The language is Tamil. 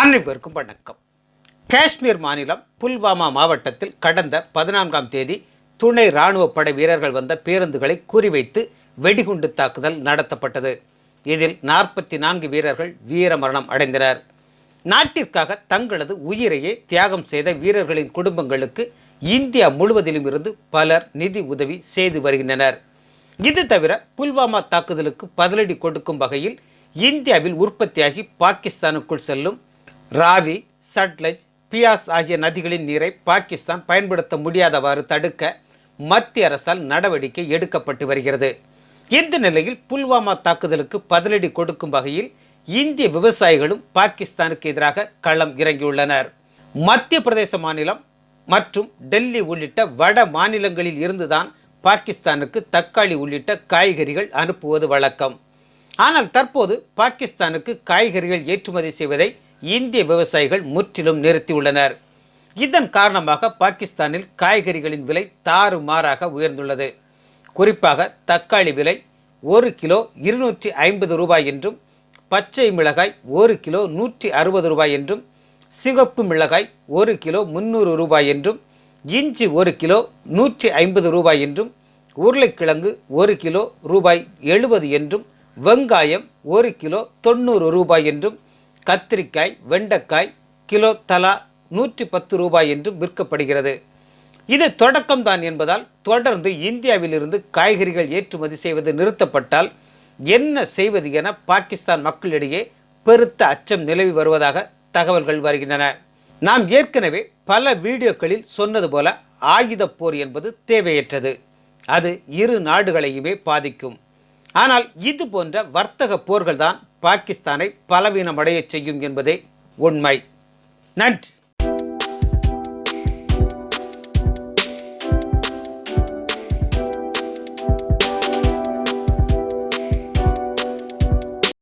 அனைவருக்கும் வணக்கம். காஷ்மீர் மாநிலம் புல்வாமா மாவட்டத்தில் கடந்த பதினான்காம் தேதி துணை ராணுவ படை வீரர்கள் வந்த பேருந்துகளை குறிவைத்து வெடிகுண்டு தாக்குதல் நடத்தப்பட்டது. இதில் நாற்பத்தி நான்கு வீரர்கள் வீரமரணம் அடைந்தனர். நாட்டிற்காக தங்களது உயிரையே தியாகம் செய்த வீரர்களின் குடும்பங்களுக்கு இந்தியா முழுவதிலும் இருந்து பலர் நிதி உதவி செய்து வருகின்றனர். இது தவிர புல்வாமா தாக்குதலுக்கு பதிலடி கொடுக்கும் வகையில் இந்தியாவில் உற்பத்தியாகி பாகிஸ்தானுக்குள் செல்லும் ராவி சட்லஜ் பியாஸ் ஆகிய நதிகளின் நீரை பாகிஸ்தான் பயன்படுத்த முடியாதவாறு தடுக்க மத்திய அரசால் நடவடிக்கை எடுக்கப்பட்டு வருகிறது. இந்த நிலையில் புல்வாமா தாக்குதலுக்கு பதிலடி கொடுக்கும் வகையில் இந்திய விவசாயிகளும் பாகிஸ்தானுக்கு எதிராக களம் இறங்கியுள்ளனர். மத்திய பிரதேச மாநிலம் மற்றும் டெல்லி உள்ளிட்ட வட மாநிலங்களில் இருந்துதான் பாகிஸ்தானுக்கு தக்காளி உள்ளிட்ட காய்கறிகள் அனுப்புவது வழக்கம். ஆனால் தற்போது பாகிஸ்தானுக்கு காய்கறிகள் ஏற்றுமதி செய்வதை இந்திய விவசாயிகள் முற்றிலும் நிறுத்தியுள்ளனர் இதன் காரணமாக பாகிஸ்தானில் காய்கறிகளின் விலை தாறுமாறாக உயர்ந்துள்ளது. குறிப்பாக தக்காளி விலை ஒரு கிலோ இருநூற்றி ஐம்பது ரூபாய் என்றும் பச்சை மிளகாய் ஒரு கிலோ நூற்றி அறுபது ரூபாய் என்றும் சிவப்பு மிளகாய் ஒரு கிலோ முந்நூறு ரூபாய் என்றும் இஞ்சி ஒரு கிலோ நூற்றி ஐம்பது ரூபாய் என்றும் உருளைக்கிழங்கு ஒரு கிலோ ரூபாய் எழுபது என்றும் வெங்காயம் ஒரு கிலோ தொண்ணூறு ரூபாய் என்றும் கத்திரிக்காய் வெண்டைக்காய் கிலோ தலா நூற்றி பத்து ரூபாய் என்றும் விற்கப்படுகிறது. இது தொடக்கம்தான் என்பதால் தொடர்ந்து இந்தியாவிலிருந்து காய்கறிகள் ஏற்றுமதி செய்வது நிறுத்தப்பட்டால் என்ன செய்வது என பாகிஸ்தான் மக்களிடையே பெருத்த அச்சம் நிலவி வருவதாக தகவல்கள் வருகின்றன. நாம் ஏற்கனவே பல வீடியோக்களில் சொன்னது போல ஆயுதப் போர் என்பது தேவையற்றது. அது இரு நாடுகளையுமே பாதிக்கும். ஆனால் இது போன்ற வர்த்தக போர்கள் தான் பாகிஸ்தானை பலவீனமடையச் செய்யும் என்பதே உண்மை. நன்றி.